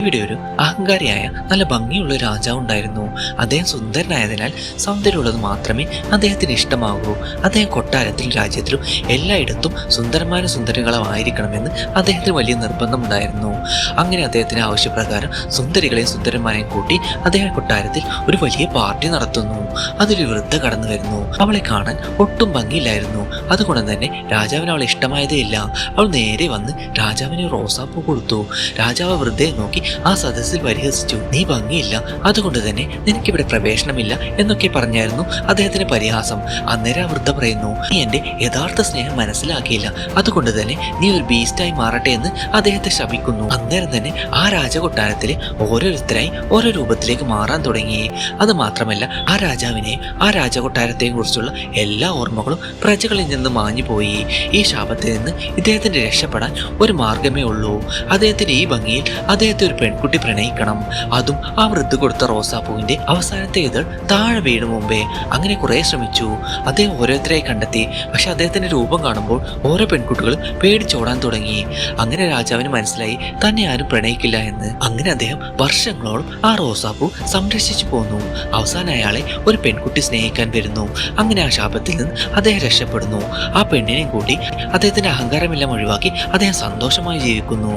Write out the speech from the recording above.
ഇവിടെ ഒരു അഹങ്കാരിയായ നല്ല ഭംഗിയുള്ള രാജാവ് ഉണ്ടായിരുന്നു. അദ്ദേഹം സുന്ദരനായതിനാൽ സൗന്ദര്യമുള്ളത് മാത്രമേ അദ്ദേഹത്തിന് ഇഷ്ടമാകൂ. അദ്ദേഹം കൊട്ടാരത്തിലും രാജ്യത്തിലും എല്ലായിടത്തും സുന്ദരന്മാരും സുന്ദരികളുമായിരിക്കണമെന്ന് അദ്ദേഹത്തിന് വലിയ നിർബന്ധമുണ്ടായിരുന്നു. അങ്ങനെ അദ്ദേഹത്തിന് ആവശ്യപ്രകാരം സുന്ദരികളെയും സുന്ദരന്മാരെയും കൂട്ടി അദ്ദേഹം കൊട്ടാരത്തിൽ ഒരു വലിയ പാർട്ടി നടത്തുന്നു. അതൊരു വൃദ്ധ കടന്നു വരുന്നു അവളെ കാണാൻ ഒട്ടും ഭംഗിയില്ലായിരുന്നു. അതുകൊണ്ട് തന്നെ രാജാവിന് അവളെ ഇഷ്ടമായതേ ഇല്ല. അവൾ നേരെ വന്ന് രാജാവിന് റോസാപ്പൂ കൊടുത്തു. രാജാവ് വൃദ്ധയെ നോക്കി ആ സദസ്സിൽ പരിഹസിച്ചു. നീ ഭംഗിയില്ല. അതുകൊണ്ട് തന്നെ നിനക്കിവിടെ പ്രവേശനമില്ല എന്നൊക്കെ പറഞ്ഞായിരുന്നു അദ്ദേഹത്തിന്റെ പരിഹാസം. അന്നേരം ആ വൃദ്ധ പറയുന്നു നീ എന്റെ യഥാർത്ഥ സ്നേഹം മനസ്സിലാക്കിയില്ല. അതുകൊണ്ട് തന്നെ നീ ഒരു ബീസ്റ്റായി മാറട്ടെ എന്ന് അദ്ദേഹത്തെ ശപിക്കുന്നു. അന്നേരം തന്നെ ആ രാജകൊട്ടാരത്തിലെ ഓരോരുത്തരായി ഓരോ രൂപത്തിലേക്ക് മാറാൻ തുടങ്ങി. അത് മാത്രമല്ല ആ രാജാവിനെ ആ രാജകൊട്ടാരത്തെയും കുറിച്ചുള്ള എല്ലാ ഓർമ്മകളും പ്രജകളിൽ നിന്ന് മാഞ്ഞു പോയി ഈ ശാപത്തിൽ നിന്ന് ഇദ്ദേഹത്തിന് രക്ഷപ്പെടാൻ ഒരു മാർഗമേ ഉള്ളൂ. അദ്ദേഹത്തിന്റെ ഈ ഭംഗിയിൽ അദ്ദേഹത്തെ ഒരു പെൺകുട്ടി പ്രണയിക്കണം. അതും ആ വൃദ്ധ കൊടുത്ത റോസാപ്പൂവിന്റെ അവസാനത്തെ ഇതൾ താഴെ വീണു മുമ്പേ. അങ്ങനെ കുറെ ശ്രമിച്ചു. അദ്ദേഹം ഓരോരുത്തരെയും കണ്ടെത്തി. പക്ഷെ അദ്ദേഹത്തിന്റെ രൂപം കാണുമ്പോൾ ഓരോ പെൺകുട്ടികൾ പേടിച്ചോടാൻ തുടങ്ങി. അങ്ങനെ രാജാവിന് മനസ്സിലായി തന്നെ ആരും പ്രണയിക്കില്ല എന്ന്. അങ്ങനെ അദ്ദേഹം വർഷങ്ങളോളം ആ റോസാപ്പൂ സംരക്ഷിച്ചു പോന്നു. അവസാനം അയാളെ ഒരു പെൺകുട്ടി സ്നേഹിക്കാൻ വരുന്നു. അങ്ങനെ ആ ശാപത്തിൽ നിന്ന് അദ്ദേഹം രക്ഷപ്പെടുന്നു. ആ പെണ്ണിനെയും കൂട്ടി അദ്ദേഹത്തിന്റെ അഹങ്കാരമെല്ലാം ഒഴിവാക്കി അദ്ദേഹം സന്തോഷമായി ജീവിക്കുന്നു.